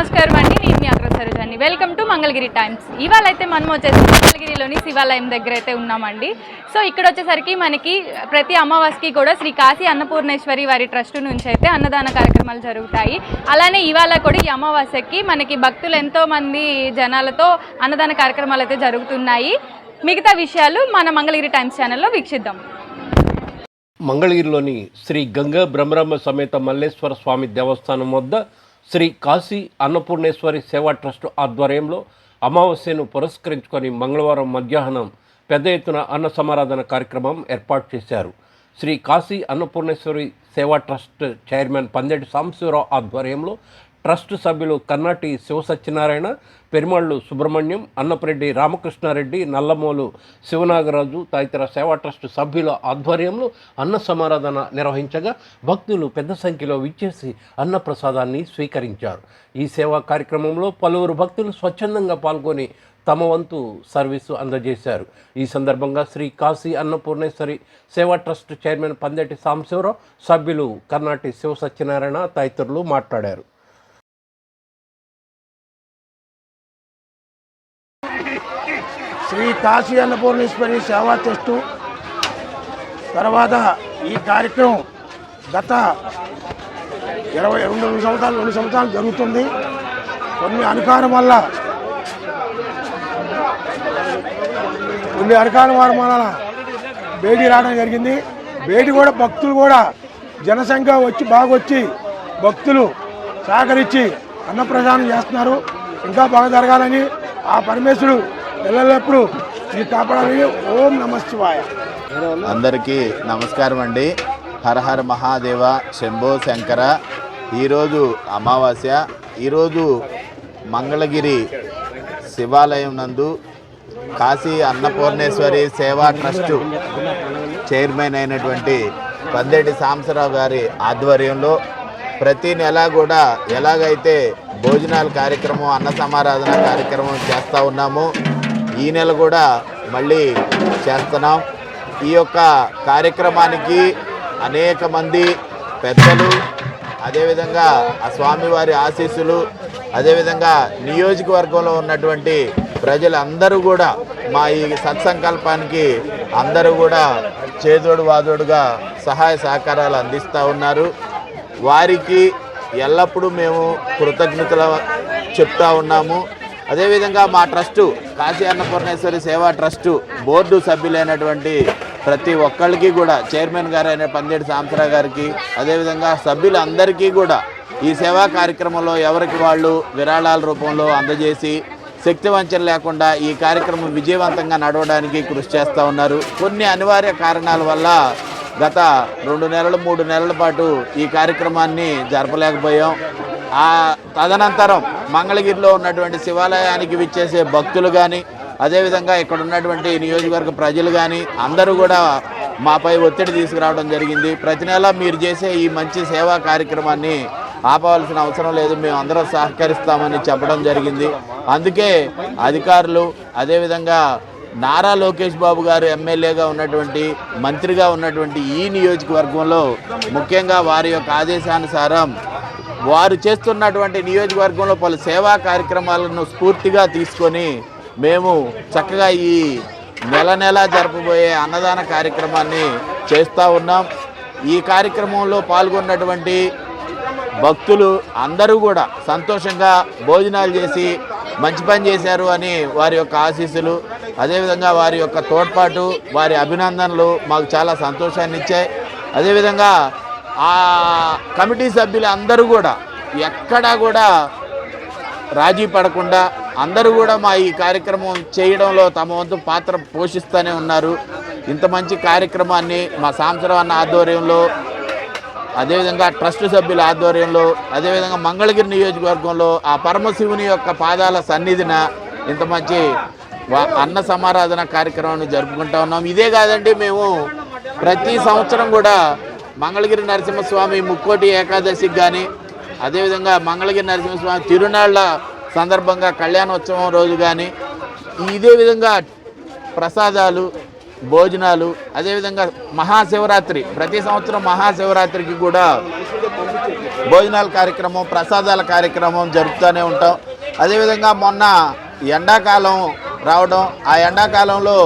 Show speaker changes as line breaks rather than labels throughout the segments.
నమస్కారం అండి నేను మీ అగ్ర వెల్కమ్ టు మంగళగిరి టైమ్స్ ఇవాళ అయితే మనం వచ్చేసి మంగళగిరిలోని శివాలయం దగ్గర అయితే ఉన్నామండి. సో ఇక్కడ వచ్చేసరికి మనకి ప్రతి అమావాస్యకి కూడా శ్రీ కాశీ అన్నపూర్ణేశ్వరి వారి ట్రస్ట్ నుంచి అయితే అన్నదాన కార్యక్రమాలు జరుగుతాయి. అలానే ఇవాళ కూడా ఈ అమావాస్యకి మనకి భక్తులు ఎంతోమంది జనాలతో అన్నదాన కార్యక్రమాలు అయితే జరుగుతున్నాయి. మిగతా విషయాలు మన మంగళగిరి టైమ్స్ ఛానల్లో వీక్షిద్దాం.
మంగళగిరిలోని శ్రీ గంగా బ్రహ్మరామ సమేత మల్లేశ్వర స్వామి దేవస్థానం వద్ద శ్రీ కాశీ అన్నపూర్ణేశ్వరి సేవా ట్రస్ట్ ఆధ్వర్యంలో అమావాస్యను పురస్కరించుకొని మంగళవారం మధ్యాహ్నం పెద్ద ఎత్తున అన్న సమారాధన కార్యక్రమం ఏర్పాటు చేశారు. శ్రీ కాశీ అన్నపూర్ణేశ్వరి సేవా ట్రస్ట్ చైర్మన్ పందెటి సాంబశివరావు ఆధ్వర్యంలో ట్రస్ట్ సభ్యులు కన్నాటి శివసత్యనారాయణ పెరిమాళ్ళు సుబ్రహ్మణ్యం అన్నపరెడ్డి రామకృష్ణారెడ్డి నల్లమోలు శివనాగరాజు తదితర సేవా ట్రస్ట్ సభ్యుల ఆధ్వర్యంలో అన్న సమారాధన నిర్వహించగా భక్తులు పెద్ద సంఖ్యలో విచ్చేసి అన్న ప్రసాదాన్ని స్వీకరించారు. ఈ సేవా కార్యక్రమంలో పలువురు భక్తులు స్వచ్ఛందంగా పాల్గొని తమ వంతు సర్వీసు అందజేశారు. ఈ సందర్భంగా శ్రీ కాశీ అన్నపూర్ణేశ్వరి సేవా ట్రస్ట్ చైర్మన్ పందేటి సాంబశివరావు సభ్యులు కర్ణాటి శివ సత్యనారాయణ తదితరులు మాట్లాడారు.
శ్రీ కాశీ అన్నపూర్ణేశ్వరి సేవా ట్రస్టు తర్వాత ఈ కార్యక్రమం గత ఇరవై రెండు సంవత్సరాలు రెండు సంవత్సరాలు జరుగుతుంది. కొన్ని అనుకారం వల్ల కొన్ని అనుకారం వల్ల భేటీ రావడం జరిగింది. భేటీ కూడా భక్తులు కూడా జనసంఖ్య వచ్చి బాగా వచ్చి భక్తులు సహకరించి అన్నప్రదానం చేస్తున్నారు. ఇంకా బాగా జరగాలని ఆ పరమేశ్వరుడు పిల్లలెప్పుడు ఈ కాపాడాలని ఓం నమశివాయ
అందరికీ నమస్కారం అండి. హరహర మహాదేవ శంభో శంకర. ఈరోజు అమావాస్య. ఈరోజు మంగళగిరి శివాలయం నందు కాశీ అన్నపూర్ణేశ్వరి సేవా ట్రస్టు చైర్మన్ అయినటువంటి పందేటి సాంబశివరావు గారి ఆధ్వర్యంలో ప్రతి నెల కూడా ఎలాగైతే భోజనాల కార్యక్రమం అన్న సమారాధన కార్యక్రమం చేస్తూ ఉన్నామో ఈ నెల కూడా మళ్ళీ చేస్తున్నాం. ఈ యొక్క కార్యక్రమానికి అనేక మంది పెద్దలు అదేవిధంగా ఆ స్వామివారి ఆశీస్సులు అదేవిధంగా నియోజకవర్గంలో ఉన్నటువంటి ప్రజలందరూ కూడా మా ఈ సత్సంకల్పానికి అందరూ కూడా చేదోడు వాదోడుగా సహాయ సహకారాలు అందిస్తూ ఉన్నారు. వారికి ఎల్లప్పుడూ మేము కృతజ్ఞతలు చెప్తా ఉన్నాము. అదేవిధంగా మా ట్రస్టు కాశీ అన్నపూర్ణేశ్వరి సేవా ట్రస్టు బోర్డు సభ్యులైనటువంటి ప్రతి ఒక్కరికి కూడా చైర్మన్ గారు అయిన పందేటి సాంసరా గారికి అదేవిధంగా సభ్యులందరికీ కూడా ఈ సేవా కార్యక్రమంలో ఎవరికి వాళ్ళు విరాళాల రూపంలో అందజేసి శక్తి వంచన లేకుండా ఈ కార్యక్రమం విజయవంతంగా నడవడానికి కృషి చేస్తూ ఉన్నారు. కొన్ని అనివార్య కారణాల వల్ల గత రెండు నెలలు మూడు నెలల పాటు ఈ కార్యక్రమాన్ని జరపలేకపోయాం. ఆ తదనంతరం మంగళగిరిలో ఉన్నటువంటి శివాలయానికి విచ్చేసే భక్తులు కానీ అదేవిధంగా ఇక్కడ ఉన్నటువంటి నియోజకవర్గ ప్రజలు కానీ అందరూ కూడా మాపై ఒత్తిడి తీసుకురావడం జరిగింది. ప్రతి నెల మీరు చేసే ఈ మంచి సేవా కార్యక్రమాన్ని ఆపవలసిన అవసరం లేదు. మేము అందరం సహకరిస్తామని చెప్పడం జరిగింది. అందుకే అధికారులు అదేవిధంగా నారా లోకేష్ బాబు గారు ఎమ్మెల్యేగా ఉన్నటువంటి మంత్రిగా ఉన్నటువంటి ఈ నియోజకవర్గంలో ముఖ్యంగా వారి యొక్క ఆదేశానుసారం వారు చేస్తున్నటువంటి నియోజకవర్గంలో పలు సేవా కార్యక్రమాలను స్ఫూర్తిగా తీసుకొని మేము చక్కగా ఈ నెల నెల జరపబోయే అన్నదాన కార్యక్రమాన్ని చేస్తూ ఉన్నాం. ఈ కార్యక్రమంలో పాల్గొన్నటువంటి భక్తులు అందరూ కూడా సంతోషంగా భోజనాలు చేసి మంచి పని చేశారు అని వారి యొక్క ఆశీస్సులు అదేవిధంగా వారి యొక్క తోడ్పాటు వారి అభినందనలు మాకు చాలా సంతోషాన్ని ఇచ్చాయి అదేవిధంగా ఆ కమిటీ సభ్యులు అందరూ కూడా ఎక్కడా కూడా రాజీ పడకుండా అందరూ కూడా మా ఈ కార్యక్రమం చేయడంలో తమ వంతు పాత్ర పోషిస్తూనే ఉన్నారు. ఇంత మంచి కార్యక్రమాన్ని మా సాంసరావు అన్న ఆధ్వర్యంలో అదేవిధంగా ట్రస్ట్ సభ్యుల ఆధ్వర్యంలో అదేవిధంగా మంగళగిరి నియోజకవర్గంలో ఆ పరమశివుని యొక్క పాదాల సన్నిధిన ఇంత మంచి అన్న సమారాధన కార్యక్రమాన్ని జరుపుకుంటా ఉన్నాం. ఇదే కాదండి మేము ప్రతి సంవత్సరం కూడా మంగళగిరి నరసింహస్వామి ముక్కోటి ఏకాదశికి కానీ అదేవిధంగా మంగళగిరి నరసింహస్వామి తిరునాళ్ళ సందర్భంగా కళ్యాణోత్సవం రోజు కానీ ఇదే విధంగా ప్రసాదాలు భోజనాలు అదేవిధంగా మహాశివరాత్రి ప్రతి సంవత్సరం మహాశివరాత్రికి కూడా భోజనాల కార్యక్రమం ప్రసాదాల కార్యక్రమం జరుపుతూనే ఉంటాం. అదేవిధంగా మొన్న ఎండాకాలం రావడం ఆ ఎండాకాలంలో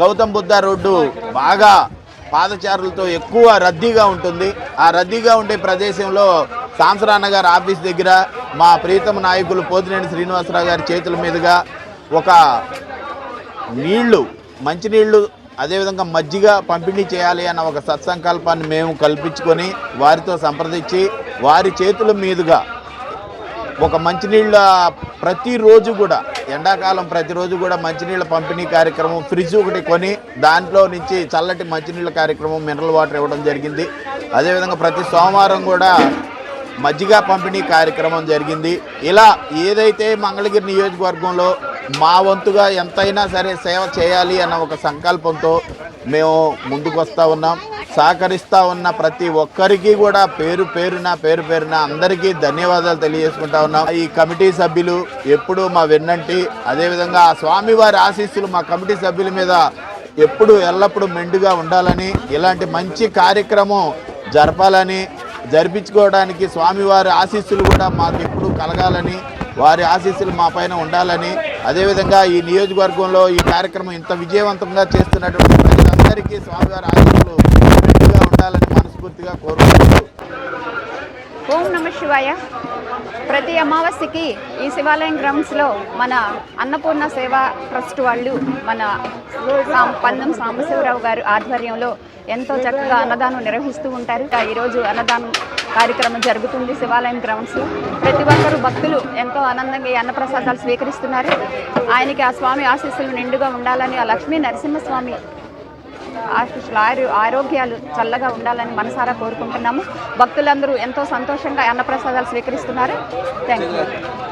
గౌతమ్ బుద్ధ రోడ్డు బాగా పాదచారులతో ఎక్కువ రద్దీగా ఉంటుంది. ఆ రద్దీగా ఉండే ప్రదేశంలో సాంసరాన్న గారి ఆఫీస్ దగ్గర మా ప్రీతమ నాయకులు పోతినేని శ్రీనివాసరావు గారి చేతుల మీదుగా ఒక నీళ్ళు మంచినీళ్ళు అదేవిధంగా మజ్జిగ పంపిణీ చేయాలి అన్న ఒక సత్సంకల్పాన్ని మేము కల్పించుకొని వారితో సంప్రదించి వారి చేతుల మీదుగా ఒక మంచినీళ్ళ ప్రతిరోజు కూడా ఎండాకాలం ప్రతిరోజు కూడా మంచినీళ్ళ పంపిణీ కార్యక్రమం ఫ్రిడ్జ్ ఒకటి కొని దాంట్లో నుంచి చల్లటి మంచినీళ్ళ కార్యక్రమం మినరల్ వాటర్ ఇవ్వడం జరిగింది. అదేవిధంగా ప్రతి సోమవారం కూడా మజ్జిగ పంపిణీ కార్యక్రమం జరిగింది. ఇలా ఏదైతే మంగళగిరి నియోజకవర్గంలో మా వంతుగా ఎంతైనా సరే సేవ చేయాలి అన్న ఒక సంకల్పంతో మేము ముందుకు వస్తూ ఉన్నాం. సహకరిస్తూ ఉన్న ప్రతి ఒక్కరికి కూడా పేరు పేరున పేరు పేరున అందరికీ ధన్యవాదాలు తెలియజేసుకుంటా ఉన్నాం. ఈ కమిటీ సభ్యులు ఎప్పుడూ మా వెన్నంటి. అదేవిధంగా ఆ స్వామివారి ఆశీస్సులు మా కమిటీ సభ్యుల మీద ఎప్పుడు ఎల్లప్పుడూ మెండుగా ఉండాలని ఇలాంటి మంచి కార్యక్రమం జరపాలని జరిపించుకోవడానికి స్వామివారి ఆశీస్సులు కూడా మాకు ఎప్పుడు కలగాలని వారి ఆశీస్సులు మా పైన ఉండాలని అదేవిధంగా ఈ నియోజకవర్గంలో ఈ కార్యక్రమం ఇంత విజయవంతంగా చేస్తున్నటువంటి అందరికీ స్వామివారి ఆశీస్సులు ఉండాలని మనస్ఫూర్తిగా కోరుకుంటూ
ఓం నమ శివాయ. ప్రతి అమావాస్యకి ఈ శివాలయం గ్రౌండ్స్లో మన అన్నపూర్ణ సేవా ట్రస్ట్ వాళ్ళు మన పందం సాంబశివరావు గారు ఆధ్వర్యంలో ఎంతో చక్కగా అన్నదానం నిర్వహిస్తూ ఉంటారు. ఈరోజు అన్నదానం కార్యక్రమం జరుగుతుంది శివాలయం గ్రౌండ్స్లో. ప్రతి ఒక్కరు భక్తులు ఎంతో ఆనందంగా ఈ అన్నప్రసాదాలు స్వీకరిస్తున్నారు. ఆయనకి ఆ స్వామి ఆశీస్సులు నిండుగా ఉండాలని ఆ లక్ష్మీ నరసింహస్వామి ఆశీస్సులు ఆరో ఆరోగ్యాలు చల్లగా ఉండాలని మనసారా కోరుకుంటున్నాము. భక్తులందరూ ఎంతో సంతోషంగా అన్నప్రసాదాలు స్వీకరిస్తున్నారు. Thank you